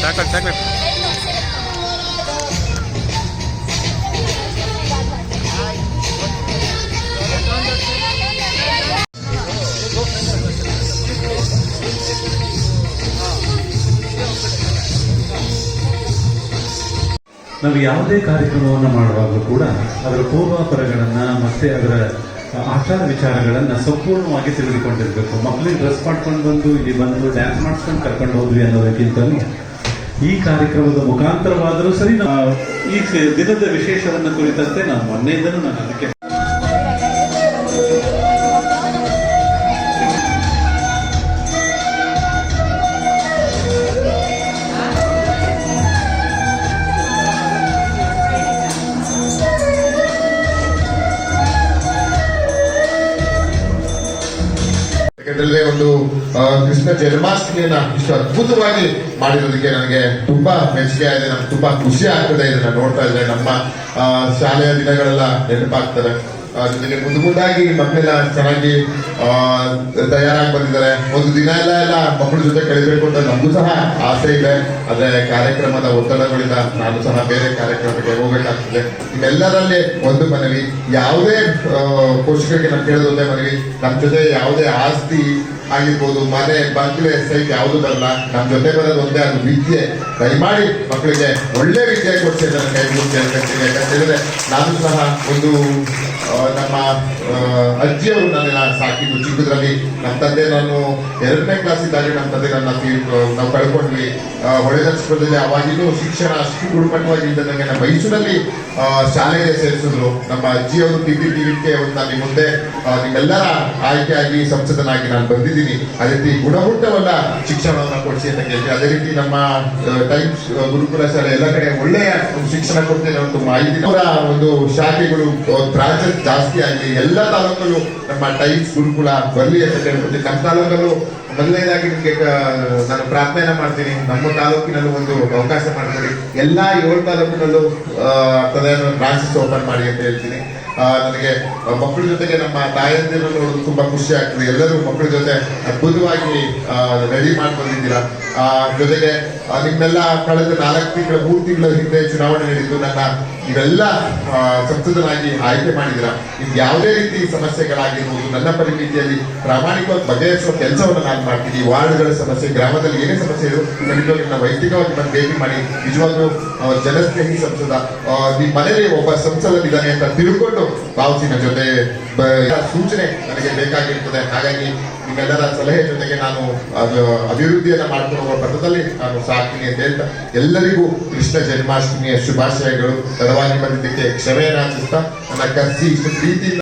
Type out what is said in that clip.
Chocolate chocolate ನಾವು ಯಾವುದೇ ಕಾರ್ಯಕ್ರಮವನ್ನು ಮಾಡುವಾಗಲೂ ಕೂಡ ಅದರ ಪೂರ್ವಾಪರಗಳನ್ನು ಮತ್ತೆ ಅದರ ಆಚಾರ ವಿಚಾರಗಳನ್ನು ಸಂಪೂರ್ಣವಾಗಿ ತಿಳಿದುಕೊಂಡಿರಬೇಕು. ಮಕ್ಕಳಿಗೆ ಡ್ರೆಸ್ ಮಾಡ್ಕೊಂಡು ಬಂದು ಇಲ್ಲಿ ಬಂದು ಡ್ಯಾನ್ಸ್ ಮಾಡಿಸ್ಕೊಂಡು ಕರ್ಕೊಂಡು ಹೋದ್ವಿ ಅನ್ನೋದಕ್ಕಿಂತಲೂ ಈ ಕಾರ್ಯಕ್ರಮದ ಮುಖಾಂತರವಾದರೂ ಸರಿ ನಾವು ಈ ದಿನದ ವಿಶೇಷವನ್ನು ಕುರಿತಂತೆ ನಾನು ಮೊನ್ನೆಯಿಂದಲೂ ನಾನು ಅದಕ್ಕೆ ಯಾಕಂದ್ರೆ ಒಂದು ಕೃಷ್ಣ ಜನ್ಮಾಷ್ಟಮಿಯನ್ನ ಇಷ್ಟು ಅದ್ಭುತವಾಗಿ ಮಾಡಿರೋದಕ್ಕೆ ನನಗೆ ತುಂಬಾ ಮೆಚ್ಚುಗೆ ಆಗಿದೆ, ನಮ್ಗೆ ತುಂಬಾ ಖುಷಿ ಆಗ್ತದೆ ಇದನ್ನ ನೋಡ್ತಾ ಇದ್ರೆ ನಮ್ಮ ಶಾಲೆಯ ದಿನಗಳೆಲ್ಲ ನೆನಪಾಗ್ತದೆ. ಜೊತೆಗೆ ಮುಂದೆ ಮುಂದಾಗಿ ಮಕ್ಕಳೆಲ್ಲ ಚೆನ್ನಾಗಿ ತಯಾರಾಗಿ ಬಂದಿದ್ದಾರೆ. ಒಂದು ದಿನ ಎಲ್ಲ ಎಲ್ಲ ಮಕ್ಕಳ ಜೊತೆ ಕಳಿಬೇಕು ಅಂತ ನಮಗೂ ಸಹ ಆಸೆ ಇದೆ. ಆದರೆ ಕಾರ್ಯಕ್ರಮದ ಒತ್ತಡಗಳಿಂದ ನಾನು ಸಹ ಬೇರೆ ಕಾರ್ಯಕ್ರಮಕ್ಕೆ ಹೋಗಬೇಕಾಗ್ತದೆ. ನಿಮ್ಮೆಲ್ಲರಲ್ಲಿ ಒಂದು ಮನವಿ, ಯಾವುದೇ ಪೋಷಕರಿಗೆ ನಾನು ಕೇಳೋದು ಒಂದೇ ಮನವಿ ನಮ್ಮ ಜೊತೆ ಯಾವುದೇ ಆಸ್ತಿ ಆಗಿರ್ಬೋದು, ಮನೆ, ಬಂಗ್ಲೆ, ಸೈಟ್ ಯಾವುದು ಬರಲ್ಲ. ನಮ್ಮ ಜೊತೆ ಬರೋದು ಒಂದೇ ಅದು ವಿದ್ಯೆ ದಯಮಾಡಿ ಮಕ್ಕಳಿಗೆ ಒಳ್ಳೆ ವಿದ್ಯೆ ಕೊಡ್ಸಿ ಅಂತ ನನ್ನ ಕೈ ಮುಗಿದು ಕೇಳ್ಕೊಳ್ತೀನಿ ಯಾಕಂತ ಹೇಳಿದ್ರೆ ನಾನು ಸಹ ಒಂದು ನಮ್ಮ ಅಜ್ಜಿಯವರು ನಾನು ಸಾಕಿದ್ದು ಚಿಕ್ಕದ್ರಲ್ಲಿ. ನಮ್ಮ ತಂದೆ ನಾನು ಎರಡನೇ ಕ್ಲಾಸ್ ಇದ್ದಾಗ ನಮ್ಮ ತಂದೆ ನನ್ನ ನಾವು ಕಳ್ಕೊಂಡ್ವಿ. ಆ, ಹೊಳೆ ನರಸೀಪುರದಲ್ಲಿ ಅವಾಗಿನ್ನೂ ಶಿಕ್ಷಣ ಅಷ್ಟು ಗುಣಮಟ್ಟವಾಗಿ ನನಗೆ ನಮ್ಮ ಮೈಸೂರಲ್ಲಿ ಶಾಲೆಗೆ ಸೇರಿಸಿದ್ರು. ನಮ್ಮ ಅಜ್ಜಿಯವರು ಟಿವಿ ಟಿವಿಕ್ಕೆ ಒಂದು ನಾನು ಮುಂದೆ ನಿಮ್ಮೆಲ್ಲರ ಆಯ್ಕೆಯಾಗಿ ಸಂಸದನಾಗಿ ನಾನು ಬಂದಿದ್ದೀನಿ. ಅದೇ ರೀತಿ ಗುಣಮಟ್ಟವನ್ನ ಶಿಕ್ಷಣವನ್ನು ಕೊಡಿಸಿ ಅಂತ ಕೇಳ್ತೀವಿ. ಅದೇ ರೀತಿ ನಮ್ಮ ಟೈಮ್ಸ್ ಗುರುಕುಲ ಶಾಲೆ ಎಲ್ಲ ಕಡೆ ಒಳ್ಳೆಯ ಶಿಕ್ಷಣ ಕೊಡ್ತೇನೆ ಒಂದು ಮಾಹಿತಿ. ಅವರ ಒಂದು ಶಾಖೆಗಳು ಬ್ರಾಂಚಸ್ ಜಾಸ್ತಿ ಆಗಲಿ ಎಲ್ಲ ತಾಲೂಕಲ್ಲೂ ನಮ್ಮ ಟೈಮ್ಸ್ ಗುರುಕುಲ ಬರಲಿ ಅಂತ ಕೇಳ್ಕೊತೀನಿ ನಮ್ಮ ತಾಲೂಕಲ್ಲೂ ಮೊದಲನೇದಾಗಿ ನಿಮಗೆ ನಾನು ಪ್ರಾರ್ಥನೆ ಮಾಡ್ತೀನಿ. ನಮ್ಮ ತಾಲೂಕಿನಲ್ಲೂ ಒಂದು ಅವಕಾಶ ಮಾಡಿಕೊಡಿ. ಎಲ್ಲ ಏಳು ತಾಲೂಕಿನಲ್ಲೂ ಬ್ರಾಂಚಸ್ ಓಪನ್ ಮಾಡಿ ಅಂತ ಹೇಳ್ತೀನಿ. ನನಗೆ ಮಕ್ಕಳ ಜೊತೆಗೆ ನಮ್ಮ ತಾಯಂದಿರು ನೋಡೋದು ತುಂಬಾ ಖುಷಿ ಆಗ್ತದೆ. ಎಲ್ಲರೂ ಮಕ್ಕಳ ಜೊತೆ ಅದ್ಭುತವಾಗಿ ರೆಡಿ ಮಾಡಿ ಬಂದಿದ್ದೀರಾ ಆ, ಜೊತೆಗೆ ನಿಮ್ಮೆಲ್ಲ ಕಳೆದ ನಾಲ್ಕು ತಿಂಗಳ ಮೂರು ತಿಂಗಳ ಹಿಂದೆ ಚುನಾವಣೆ ನಡೆಯಿತು ನನ್ನ ಇವೆಲ್ಲ ಸಂಸದನಾಗಿ ಆಯ್ಕೆ ಮಾಡಿದಿರ ನಿಮ್ಗೆ ಯಾವುದೇ ರೀತಿ ಸಮಸ್ಯೆಗಳಾಗಿರ್ಬೋದು ನನ್ನ ಪರಿಮಿತಿಯಲ್ಲಿ ಪ್ರಾಮಾಣಿಕವಾಗಿ ಬಗೆಹರಿಸುವ ಕೆಲಸವನ್ನು ನಾನು ಮಾಡ್ತೀನಿ ವಾರ್ಡ್ಗಳ ಸಮಸ್ಯೆ, ಗ್ರಾಮದಲ್ಲಿ ಏನೇ ಸಮಸ್ಯೆ ಇರೋ ಖಂಡಿತವಾಗಿ ನಾವು ವೈಯಕ್ತಿಕವಾಗಿ ಬಂದು ಭೇಟಿ ಮಾಡಿ, ನಿಜವಾಗ್ಲೂ ಜನಸ್ನೇಹಿ ಸಂಸದ ನಿಮ್ಮ ಮನೆಯಲ್ಲಿ ಒಬ್ಬ ಸಂಸದನಿದ್ದಾನೆ ಅಂತ ತಿಳ್ಕೊಂಡು ಭಾವಿಸಿ ನನ್ನ ಜೊತೆ ಸೂಚನೆ ನನಗೆ ಬೇಕಾಗಿರ್ತದೆ. ಹಾಗಾಗಿ ನಿಮ್ಮೆಲ್ಲರ ಸಲಹೆ ಜೊತೆಗೆ ನಾನು ಅಭಿವೃದ್ಧಿಯನ್ನು ಮಾಡ್ಕೊಂಡು ಹೋಗುವ ಪಥದಲ್ಲಿ ನಾನು ಸಾಕ್ತೀನಿ ಅಂತ ಹೇಳ್ತಾ, ಎಲ್ಲರಿಗೂ ಕೃಷ್ಣ ಜನ್ಮಾಷ್ಟಮಿಯ ಶುಭಾಶಯಗಳು. ತಡವಾಗಿ ಬಂದಿದ್ದಕ್ಕೆ ಕ್ಷಮೆಯನ್ನು ಯಾಚಿಸ್ತಾ ನನ್ನ ಕರ್ಸಿ ಇಷ್ಟು ಪ್ರೀತಿಯಿಂದ